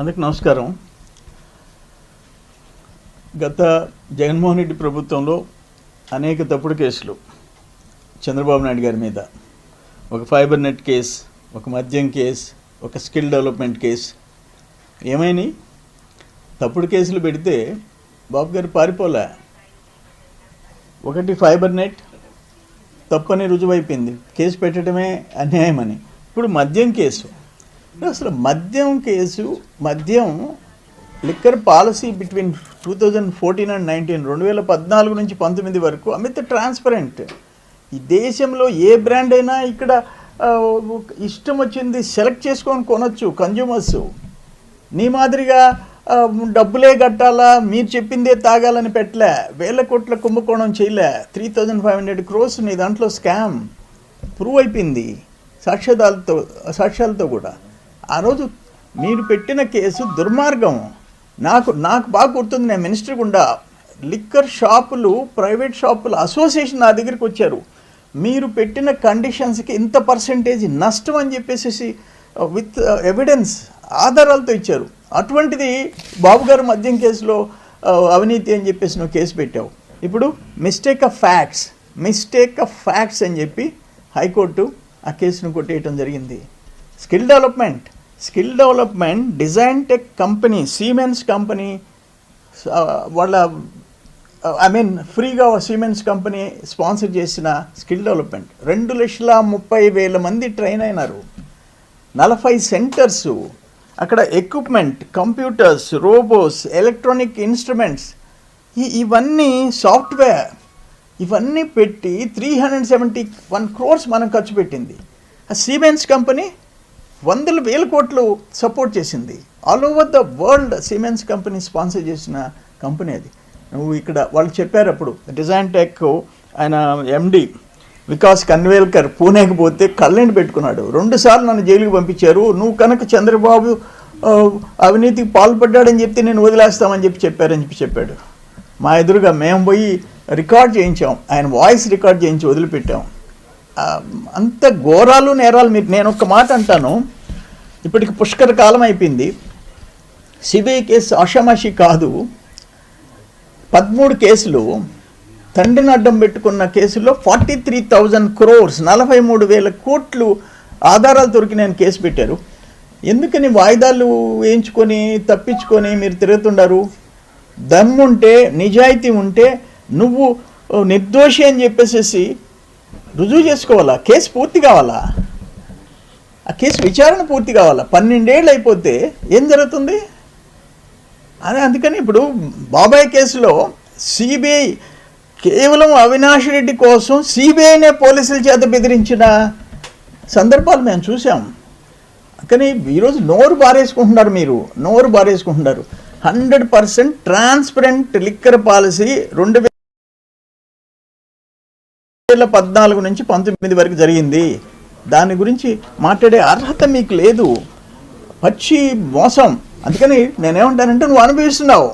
అందరికి నమస్కారం. గత జగన్మోహన్ రెడ్డి ప్రభుత్వంలో అనేక తప్పుడు కేసులు చంద్రబాబు నాయుడు గారి మీద. ఒక ఫైబర్ నెట్ కేస్ ఒక మద్యం కేస్ ఒక స్కిల్ డెవలప్మెంట్ కేస్. ఏమైనాయి తప్పుడు కేసులు పెడితే బాబు గారు పారిపోలే. ఒకటి ఫైబర్ నెట్ తప్పని రుజువైపోయింది. కేసు పెట్టడమే అన్యాయమని. ఇప్పుడు మద్యం కేసు. అసలు మద్యం కేసు మద్యం liquor policy between two thousand fourteen and nineteen రెండు వేల పద్నాలుగు నుంచి పంతొమ్మిది వరకు అమిత ట్రాన్స్పరెంట్ ఈ దేశంలో ఏ బ్రాండ్ అయినా ఇక్కడ ఇష్టం వచ్చింది సెలెక్ట్ చేసుకొని కొనొచ్చు కన్జ్యూమర్స్ నీ మాదిరిగా డబ్బులే కట్టాలా మీరు చెప్పిందే తాగాలని పెట్టలే వేల కోట్ల కుంభకోణం చేయలే three thousand five hundred crores నీ దాంట్లో స్కామ్ ప్రూవ్ అయిపోయింది. సాక్ష్యాలతో సాక్ష్యాలతో కూడా. ఆ రోజు మీరు పెట్టిన కేసు దుర్మార్గం. నాకు నాకు బాగా గుర్తుంది నేను మినిస్టర్ గుండా లిక్కర్ షాపులు ప్రైవేట్ షాపులు అసోసియేషన్ నా దగ్గరికి వచ్చారు. మీరు పెట్టిన కండిషన్స్కి ఇంత పర్సంటేజ్ నష్టం అని చెప్పేసి విత్ ఎవిడెన్స్ ఆధారాలతో ఇచ్చారు. అటువంటిది బాబు గారు మద్యం కేసులో uh, అవినీతి అని చెప్పేసి నువ్వు కేసు పెట్టావు. ఇప్పుడు mistake of facts mistake of facts అని చెప్పి హైకోర్టు ఆ కేసును కొట్టేయటం జరిగింది. Skill development skill development design tech company Siemens company వాళ్ళ ఐ మీన్ ఫ్రీగా సీమెన్స్ కంపెనీ స్పాన్సర్ చేసిన స్కిల్ డెవలప్మెంట్. రెండు లక్షల ముప్పై వేల మంది ట్రైన్ అయినారు. నలభై సెంటర్స్ అక్కడ equipment computers robots electronic instruments ఈ ఇవన్నీ సాఫ్ట్వేర్. ఇవన్నీ పెట్టి three hundred seventy one crores మనం ఖర్చు పెట్టింది. ఆ సీమెన్స్ కంపెనీ వందల వేల కోట్లు సపోర్ట్ చేసింది. All over the world cements company sponsor చేసిన కంపెనీ అది. నువ్వు ఇక్కడ వాళ్ళు చెప్పారు అప్పుడు డిజైన్ టెక్ ఆయన ఎండి వికాస్ కన్వేల్కర్ పూణేకి పోతే కళ్ళని పెట్టుకున్నాడు. రెండుసార్లు నన్ను జైలుకి పంపించారు. నువ్వు కనుక చంద్రబాబు అవినీతికి పాల్పడ్డాడని చెప్తే నేను వదిలేస్తామని చెప్పి చెప్పారని చెప్పి చెప్పాడు. మా ఎదురుగా మేము పోయి రికార్డ్ చేయించాం. ఆయన వాయిస్ రికార్డ్ చేయించి వదిలిపెట్టాం. అంత ఘోరాలు నేరాలు మీరు నేను ఒక మాట అంటాను. ఇప్పటికి పుష్కర కాలం అయిపోయింది. సిబిఐ కేసు ఆషామాషి కాదు. పదమూడు కేసులు తండ్రిని అడ్డం పెట్టుకున్న కేసులో ఫార్టీ త్రీ థౌజండ్ క్రోర్స్ నలభై మూడు వేల కోట్లు ఆధారాలు దొరికి నేను కేసు పెట్టారు. ఎందుకని వాయిదాలు వేయించుకొని తప్పించుకొని మీరు తిరుగుతుండారు? దమ్ముంటే నిజాయితీ ఉంటే నువ్వు నిర్దోషి అని చెప్పేసేసి రుజువు చేసుకోవాలా? కేసు పూర్తి కావాలా? ఆ కేసు విచారణ పూర్తి కావాలా? పన్నెండేళ్ళు అయిపోతే ఏం జరుగుతుంది? అదే అందుకని ఇప్పుడు బాబాయ్ కేసులో సిబిఐ కేవలం అవినాష్ రెడ్డి కోసం సిబిఐనే పోలీసుల చేత బెదిరించిన సందర్భాలు మేము చూసాం కానీ ఈరోజు నోరు బారేసుకుంటున్నారు మీరు. నోరు బారేసుకుంటున్నారు. Hundred percent transparent liquor policy రెండు వేల పద్నాలుగు నుంచి పంతొమ్మిది వరకు జరిగింది. దాని గురించి మాట్లాడే అర్హత మీకు లేదు. పచ్చి మోసం. అందుకని నేనేమంటానంటే నువ్వు అనుభవిస్తున్నావు.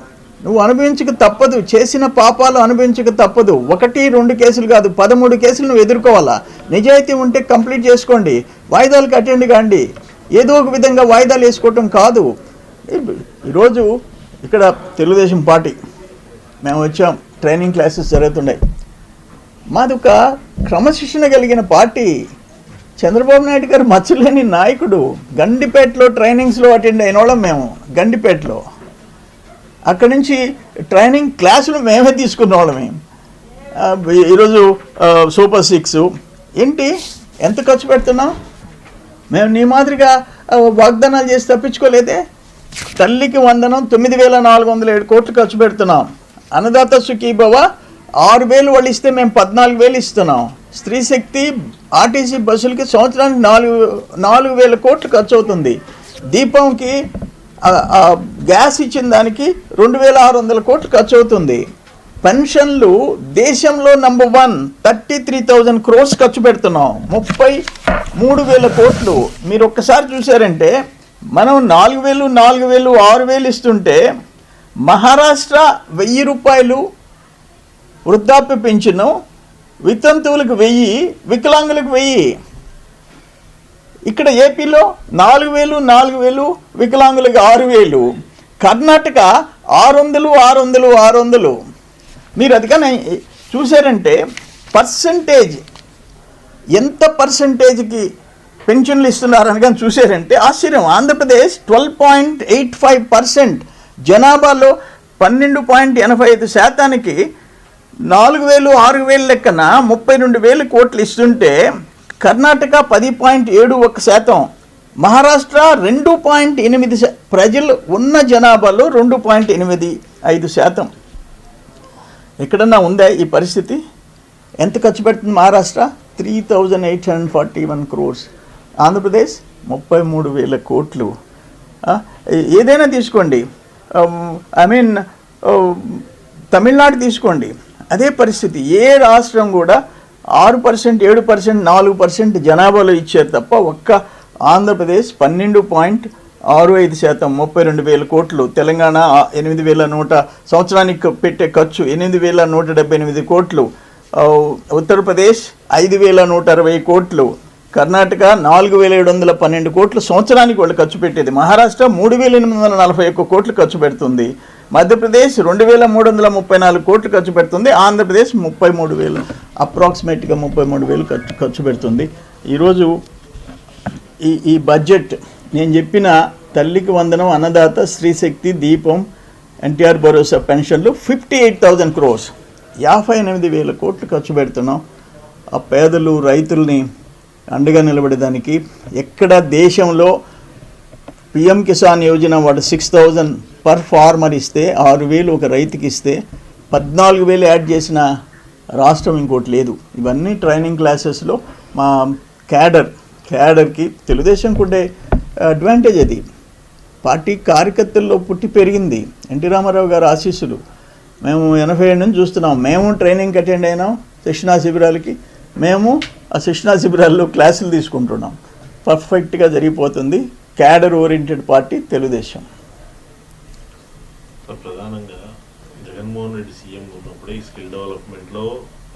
నువ్వు అనుభవించక తప్పదు. చేసిన పాపాలు అనుభవించక తప్పదు. ఒకటి రెండు కేసులు కాదు పదమూడు కేసులు నువ్వు ఎదుర్కోవాలా? నిజాయితీ ఉంటే కంప్లీట్ చేసుకోండి. వాయిదాలకు అటెండ్ కాండి. ఏదో ఒక విధంగా వాయిదాలు వేసుకోవటం కాదు. ఈరోజు ఇక్కడ తెలుగుదేశం పార్టీ. మేము వచ్చాం. ట్రైనింగ్ క్లాసెస్ జరుగుతున్నాయి. మాదొక క్రమశిక్షణ కలిగిన పార్టీ. చంద్రబాబు నాయుడు గారు మచ్చలేని నాయకుడు. గండిపేటలో ట్రైనింగ్స్లో అటెండ్ అయిన వాళ్ళం మేము గండిపేటలో. అక్కడి నుంచి ట్రైనింగ్ క్లాసులు మేమే తీసుకున్న వాళ్ళమే. ఈరోజు సూపర్ సిక్స్. ఏంటి? ఎంత ఖర్చు పెడుతున్నాం? మేము నీ మాదిరిగా వాగ్దానాలు చేసి తప్పించుకోలేదే? తల్లికి వందనం తొమ్మిది వేల నాలుగు వందల ఏడు కోట్లు ఖర్చు పెడుతున్నాం. అన్నదాత సుఖీభవ ఆరు వేలు వాళ్ళు ఇస్తే మేము పద్నాలుగు వేలు ఇస్తున్నాం. స్త్రీ శక్తి ఆర్టీసీ బస్సులకి సంవత్సరానికి నాలుగు నాలుగు వేల కోట్లు ఖర్చు అవుతుంది దీపంకి గ్యాస్ ఇచ్చిన దానికి రెండు వేల ఆరు వందల కోట్లు ఖర్చు అవుతుంది పెన్షన్లు దేశంలో number one thirty three thousand crores ఖర్చు పెడుతున్నాం. ముప్పై మూడు వేల కోట్లు. మీరు ఒక్కసారి చూసారంటే మనం నాలుగు వేలు నాలుగు వేలు ఆరు వేలు ఇస్తుంటే మహారాష్ట్ర వెయ్యి రూపాయలు వృద్ధాప్య పెన్షను వితంతువులకు వెయ్యి వికలాంగులకు వెయ్యి. ఇక్కడ ఏపీలో నాలుగు వేలు నాలుగు వేలు వికలాంగులకు ఆరు వేలు. కర్ణాటక ఆరు వందలు ఆరు వందలు ఆరు వందలు మీరు అది కానీ చూసారంటే పర్సంటేజ్ ఎంత పర్సంటేజ్కి పెన్షన్లు ఇస్తున్నారని కానీ చూసారంటే ఆశ్చర్యం. Andhra Pradesh twelve point eight five percent జనాభాలో పన్నెండు పాయింట్ ఎనభై ఐదు శాతానికి నాలుగు వేలు ఆరు వేలు లెక్కన ముప్పై రెండు వేలు కోట్లు ఇస్తుంటే కర్ణాటక పది పాయింట్ ఏడు ఒక శాతం మహారాష్ట్ర రెండు పాయింట్ ఎనిమిది ప్రజలు ఉన్న జనాభాలో రెండు పాయింట్ ఎనిమిది ఐదు శాతం. ఎక్కడన్నా ఉందా ఈ పరిస్థితి? ఎంత ఖర్చు పెడుతుంది Maharashtra? Three thousand eight hundred forty one crores. Andhra Pradesh ముప్పై మూడు వేల కోట్లు. ఏదైనా తీసుకోండి. ఐ మీన్ తమిళనాడు తీసుకోండి. అదే పరిస్థితి. ఏ రాష్ట్రం కూడా ఆరు పర్సెంట్ ఏడు పర్సెంట్ నాలుగు పర్సెంట్ జనాభాలో ఇచ్చారు తప్ప ఒక్క ఆంధ్రప్రదేశ్ పన్నెండు పాయింట్ ఆరు ఐదు శాతం ముప్పై రెండు వేల కోట్లు. తెలంగాణ ఎనిమిది వేల నూట సంవత్సరానికి పెట్టే ఖర్చు ఎనిమిది వేల నూట డెబ్బై ఎనిమిది కోట్లు. ఉత్తరప్రదేశ్ ఐదు వేల నూట అరవై కోట్లు. కర్ణాటక నాలుగు వేల ఏడు వందల పన్నెండు కోట్లు. సంవత్సరానికి వాళ్ళు ఖర్చు పెట్టేది. మహారాష్ట్ర మూడు వేల ఎనిమిది వందల నలభై ఒక్క కోట్లు ఖర్చు పెడుతుంది. మధ్యప్రదేశ్ రెండు వేల మూడు వందల ముప్పై నాలుగు కోట్లు ఖర్చు పెడుతుంది ఆంధ్రప్రదేశ్ ముప్పై మూడు వేలు అప్రాక్సిమేట్గా ముప్పై మూడు వేలు ఖర్చు ఖర్చు పెడుతుంది. ఈరోజు ఈ ఈ బడ్జెట్ నేను చెప్పిన తల్లికి వందనం అన్నదాత శ్రీశక్తి దీపం ఎన్టీఆర్ భరోసా పెన్షన్లు ఫిఫ్టీ ఎయిట్ థౌజండ్ క్రోర్స్. యాభై ఎనిమిది వేల కోట్లు ఖర్చు పెడుతున్నాం. ఆ పేదలు రైతుల్ని అండగా నిలబడేదానికి ఎక్కడ దేశంలో పిఎం కిసాన్ యోజన వాడు సిక్స్ థౌజండ్ పర్ ఫార్మర్ ఇస్తే ఆరు వేలు ఒక రైతుకి ఇస్తే పద్నాలుగు వేలు యాడ్ చేసిన రాష్ట్రం ఇంకోటి లేదు. ఇవన్నీ ట్రైనింగ్ క్లాసెస్లో మా క్యాడర్ క్యాడర్కి తెలుగుదేశం ఉండే అడ్వాంటేజ్ అది. పార్టీ కార్యకర్తల్లో పుట్టి పెరిగింది. ఎన్టీ రామారావు గారు ఆశీస్సులు. మేము ఎనభై ఏడు నుంచి చూస్తున్నాం. మేము ట్రైనింగ్కి అటెండ్ అయినాం శిక్షణా శిబిరాలకి. మేము ఆ శిక్షణా శిబిరాల్లో క్లాసులు తీసుకుంటున్నాం. పర్ఫెక్ట్గా జరిగిపోతుంది. Cadre oriented party Telugu Desam. Sir ప్రధానంగా జగన్మోహన్ రెడ్డి సీఎం ఉన్నప్పుడే ఈ స్కిల్ డెవలప్మెంట్లో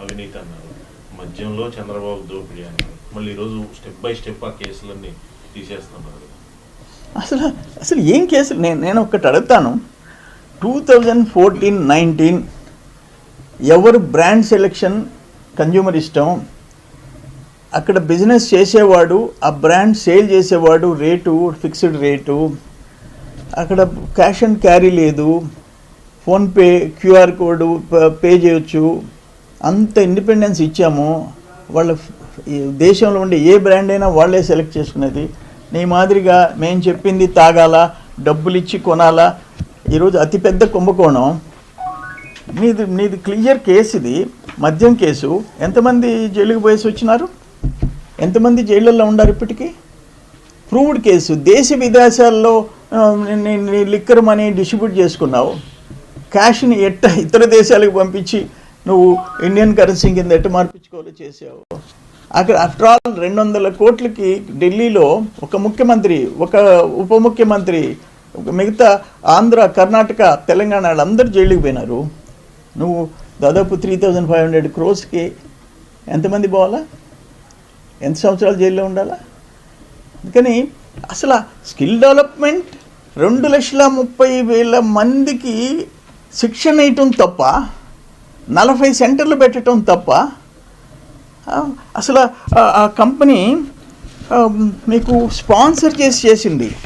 అవినీతి అన్నారు. మద్యంలో చంద్రబాబు దోపిడీ అన్నారు. మళ్ళీ ఈరోజు స్టెప్ బై స్టెప్ ఆ కేసులన్నీ తీసేస్తున్నారు. అసలు అసలు ఏం కేసులు నేను నేను ఒక్కటి అడుగుతాను. టూ థౌజండ్ ఫోర్టీన్ నైన్టీన్ ఎవరు బ్రాండ్ సెలెక్షన్ కన్జ్యూమర్ ఇష్టం? అక్కడ బిజినెస్ చేసేవాడు ఆ బ్రాండ్ సేల్ చేసేవాడు రేటు ఫిక్స్డ్ రేటు అక్కడ క్యాష్ అండ్ క్యారీ లేదు. ఫోన్పే క్యూఆర్ కోడ్ పే చేయొచ్చు. అంత ఇండిపెండెన్స్ ఇచ్చాము. వాళ్ళ దేశంలో ఉండే ఏ బ్రాండ్ అయినా వాళ్ళే సెలెక్ట్ చేసుకునేది. నీ మాదిరిగా మేము చెప్పింది తాగాల డబ్బులు ఇచ్చి కొనాలా ఈరోజు అతిపెద్ద కుంభకోణం. మీది మీది క్లియర్ కేసు ఇది. మద్యం కేసు. ఎంతమంది జైలుకు పోయేసి వచ్చినారు ఎంతమంది జైళ్ళల్లో ఉన్నారు ఇప్పటికీ? Proved case. దేశ విదేశాల్లో లిక్కర్ మనీ డిస్ట్రిబ్యూట్ చేసుకున్నావు. క్యాష్ని ఎట్ట ఇతర దేశాలకు పంపించి నువ్వు ఇండియన్ కరెన్సీ కింద ఎట్ట మార్పించుకోవాలో చేసావు. అక్కడ ఆఫ్టర్ ఆల్ రెండు వందల కోట్లకి ఢిల్లీలో ఒక ముఖ్యమంత్రి ఒక ఉప ముఖ్యమంత్రి మిగతా ఆంధ్ర కర్ణాటక తెలంగాణ వాళ్ళందరూ జైలుకి పోయినారు. నువ్వు దాదాపు త్రీ థౌజండ్ ఫైవ్ హండ్రెడ్ క్రోర్స్కి ఎంతమంది పోవాలా? ఎంత సంవత్సరాలు జైల్లో ఉండాలా? అందుకని అసలు స్కిల్ డెవలప్మెంట్ రెండు లక్షల ముప్పై వేల మందికి శిక్షణ ఇవ్వటం తప్ప నలభై సెంటర్లు పెట్టడం తప్ప అసలు ఆ- కంపెనీ మీకు స్పాన్సర్ చేసి చేసింది.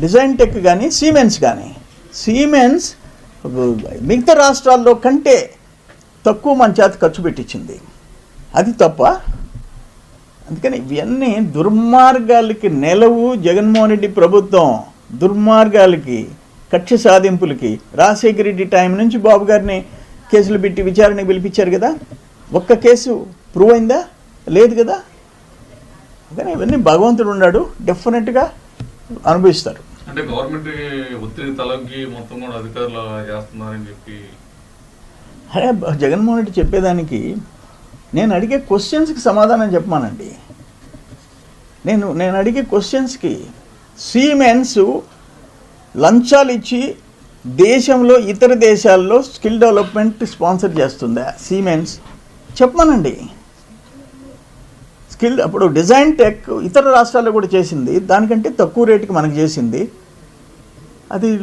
డిజైన్ టెక్ కానీ సీమెన్స్ కానీ సీమెన్స్ మిగతా రాష్ట్రాల్లో కంటే తక్కువ మన చేత ఖర్చు పెట్టించింది. అది తప్ప అందుకని ఇవన్నీ దుర్మార్గాలకి నెలవు జగన్మోహన్ రెడ్డి ప్రభుత్వం దుర్మార్గాలకి కక్ష సాధింపులకి. రాజశేఖర రెడ్డి టైం నుంచి బాబు గారిని కేసులు పెట్టి విచారణకు పిలిపించారు కదా. ఒక్క కేసు ప్రూవ్ అయిందా? లేదు కదా. కానీ ఇవన్నీ భగవంతుడు ఉన్నాడు డెఫినెట్గా అనుభవిస్తారు అంటే గవర్నమెంట్ ఒత్తిడి తలకి మొత్తం కూడా అధికారులు చేస్తున్నారని చెప్పి. అరే జగన్మోహన్ రెడ్డి చెప్పేదానికి నేను అడిగే క్వశ్చన్స్కి సమాధానం చెప్పమానండి. నేను నేను అడిగే క్వశ్చన్స్కి సీమెన్స్ లంచాలు ఇచ్చి దేశంలో ఇతర దేశాల్లో స్కిల్ డెవలప్మెంట్ స్పాన్సర్ చేస్తుందా? సీమెన్స్ చెప్పమనండి. స్కిల్ అప్పుడు డిజైన్ టెక్ ఇతర రాష్ట్రాల్లో కూడా చేసింది. దానికంటే తక్కువ రేటుకి మనకు చేసింది. అది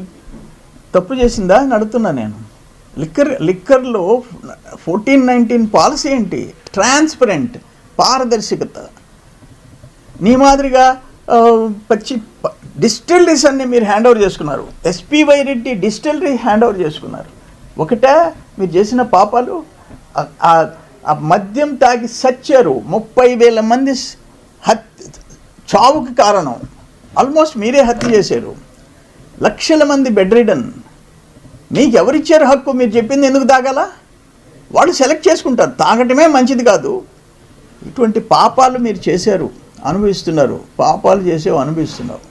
తప్పు చేసిందా అని అడుగుతున్నా నేను. లిక్కర్ లిక్కర్లో ఫోర్టీన్ నైన్టీన్ పాలసీ ఏంటి? ట్రాన్స్పరెంట్ పారదర్శకత. నీ మాదిరిగా పచ్చి డిస్టిలరీస్ అన్ని మీరు హ్యాండ్ ఓవర్ చేసుకున్నారు. SPY Reddy distillery hand over చేసుకున్నారు. ఒకటే మీరు చేసిన పాపాలు ఆ- మద్యం తాగి సచ్చారు. ముప్పై వేల మంది హత్య చావుకి కారణం. ఆల్మోస్ట్ మీరే హత్య చేశారు. లక్షల మంది బెడ్ రిడన్ మీకు ఎవరిచ్చారు హక్కు? మీరు చెప్పింది ఎందుకు తాగాల? వాళ్ళు సెలెక్ట్ చేసుకుంటారు. తాగటమే మంచిది కాదు. ఇటువంటి పాపాలు మీరు చేశారు అనుభవిస్తున్నారు. పాపాలు చేసేవి అనుభవిస్తున్నారు.